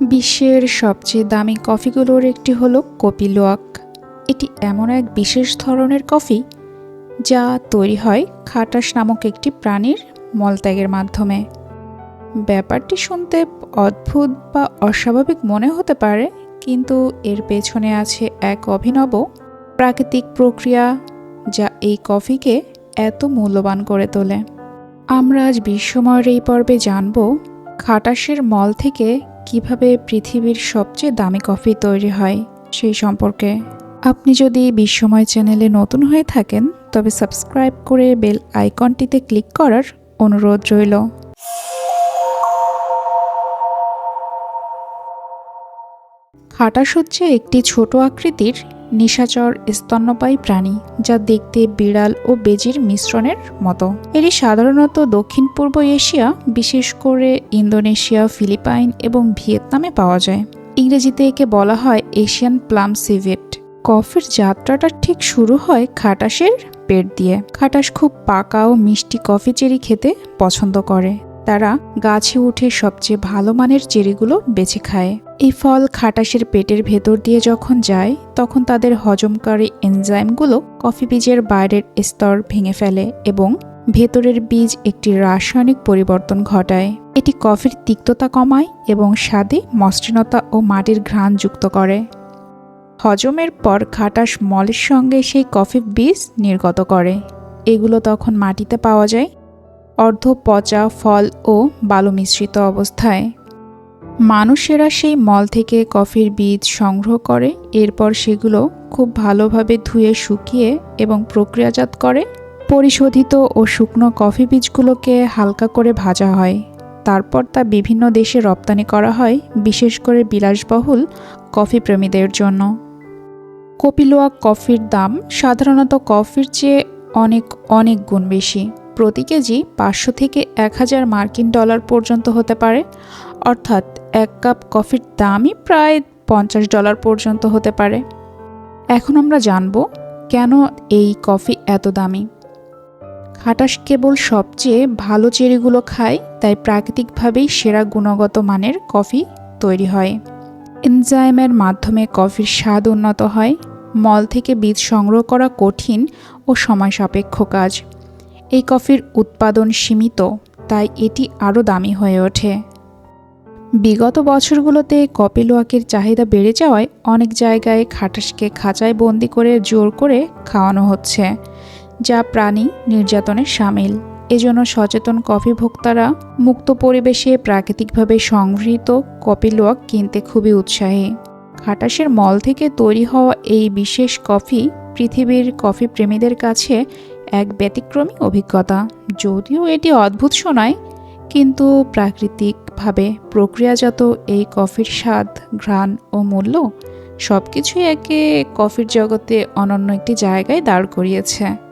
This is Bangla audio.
বিশ্বের সবচেয়ে দামি কফিগুলোর একটি হলো কপিলোয়াক এটি এমন এক বিশেষ ধরনের কফি যা তৈরি হয় খাটাস নামক একটি প্রাণীর মলত্যাগের মাধ্যমে। ব্যাপারটি শুনতে অদ্ভুত বা অস্বাভাবিক মনে হতে পারে, কিন্তু এর পেছনে আছে এক অভিনব প্রাকৃতিক প্রক্রিয়া যা এই কফিকে এত মূল্যবান করে তোলে। আমরা আজ বিশ্বময়ের এই পর্বে জানব খাটাসের মল থেকে কীভাবে পৃথিবীর সবচেয়ে দামি কফি তৈরি হয় সেই সম্পর্কে। আপনি যদি বিশ্বময় চ্যানেলে নতুন হয়ে থাকেন, তবে সাবস্ক্রাইব করে বেল আইকনটিতে ক্লিক করার অনুরোধ রইল। খাটাস হচ্ছে একটি ছোট আকৃতির নিশাচর স্তন্যপায়ী প্রাণী যা দেখতে বিড়াল ও বেজির মিশ্রণের মতো। এটি সাধারণত দক্ষিণ পূর্ব এশিয়া, বিশেষ করে ইন্দোনেশিয়া, ফিলিপাইন এবং ভিয়েতনামে পাওয়া যায়। ইংরেজিতে একে বলা হয় এশিয়ান প্লাম সিভেট। কফির যাত্রাটা ঠিক শুরু হয় খাটাসের পেট দিয়ে। খাটাস খুব পাকা ও মিষ্টি কফি চেরি খেতে পছন্দ করে। তারা গাছে উঠে সবচেয়ে ভালো মানের চেরিগুলো বেছে খায়। এই ফল খাটাসের পেটের ভেতর দিয়ে যখন যায়, তখন তাদের হজমকারী এনজাইমগুলো কফি বীজের বাইরের স্তর ভেঙে ফেলে এবং ভেতরের বীজ একটি রাসায়নিক পরিবর্তন ঘটায়। এটি কফির তিক্ততা কমায় এবং স্বাদে মসৃণতা ও মাটির ঘ্রাণ যুক্ত করে। হজমের পর খাটাস মলের সঙ্গে সেই কফি বীজ নির্গত করে। এগুলো তখন মাটিতে পাওয়া যায়। অর্ধ পচা ফল ও বালু মিশ্রিত অবস্থায়। মানুষেরা সেই মল থেকে কফির বীজ সংগ্রহ করে, এরপর সেগুলো খুব ভালোভাবে ধুয়ে শুকিয়ে এবং প্রক্রিয়াজাত করে। পরিশোধিত ও শুকনো কফি বীজগুলোকে হালকা করে ভাজা হয়। তারপর তা বিভিন্ন দেশে রপ্তানি করা হয়, বিশেষ করে বিলাসবহুল কফি প্রেমীদের জন্য। কপিলোয়া কফির দাম সাধারণত কফির চেয়ে অনেক অনেক গুণ বেশি। প্রতি কেজি পাঁচশো থেকে এক হাজার মার্কিন ডলার পর্যন্ত হতে পারে। অর্থাৎ এক কাপ কফির দামই প্রায় পঞ্চাশ ডলার পর্যন্ত হতে পারে। এখন আমরা জানব, কেন এই কফি এত দামি? খাটাস কেবল সবচেয়ে ভালো চেরিগুলো খায়, তাই প্রাকৃতিকভাবেই সেরা গুণগত মানের কফি তৈরি হয়। এনজাইমের মাধ্যমে কফির স্বাদ উন্নত হয়, মল থেকে বীজ সংগ্রহ করা কঠিন ও সময় সাপেক্ষ কাজ। এই কফির উৎপাদন সীমিত, তাই এটি আরও দামি হয়ে ওঠে। বিগত বছরগুলোতে কপিলোয়াকের চাহিদা বেড়ে যাওয়ায় অনেক জায়গায় খাটাসকে খাঁচায় বন্দি করে জোর করে খাওয়ানো হচ্ছে, যা প্রাণী নির্যাতনের সামিল। এজন্য সচেতন কফি ভোক্তারা মুক্ত পরিবেশে প্রাকৃতিকভাবে সংগৃহীত কপিলোয়াক কিনতে খুবই উৎসাহী। খাটাসের মল থেকে তৈরি হওয়া এই বিশেষ কফি পৃথিবীর কফি প্রেমীদের কাছে এক ব্যতিক্রমী অভিজ্ঞতা। যদিও এটি অদ্ভুত শোনায়, কিন্তু প্রাকৃতিকভাবে প্রক্রিয়াজাত এই কফির স্বাদ, ঘ্রাণ ও মূল্য সব কিছুই একে কফির জগতে অনন্য একটি জায়গায় দাঁড় করিয়েছে।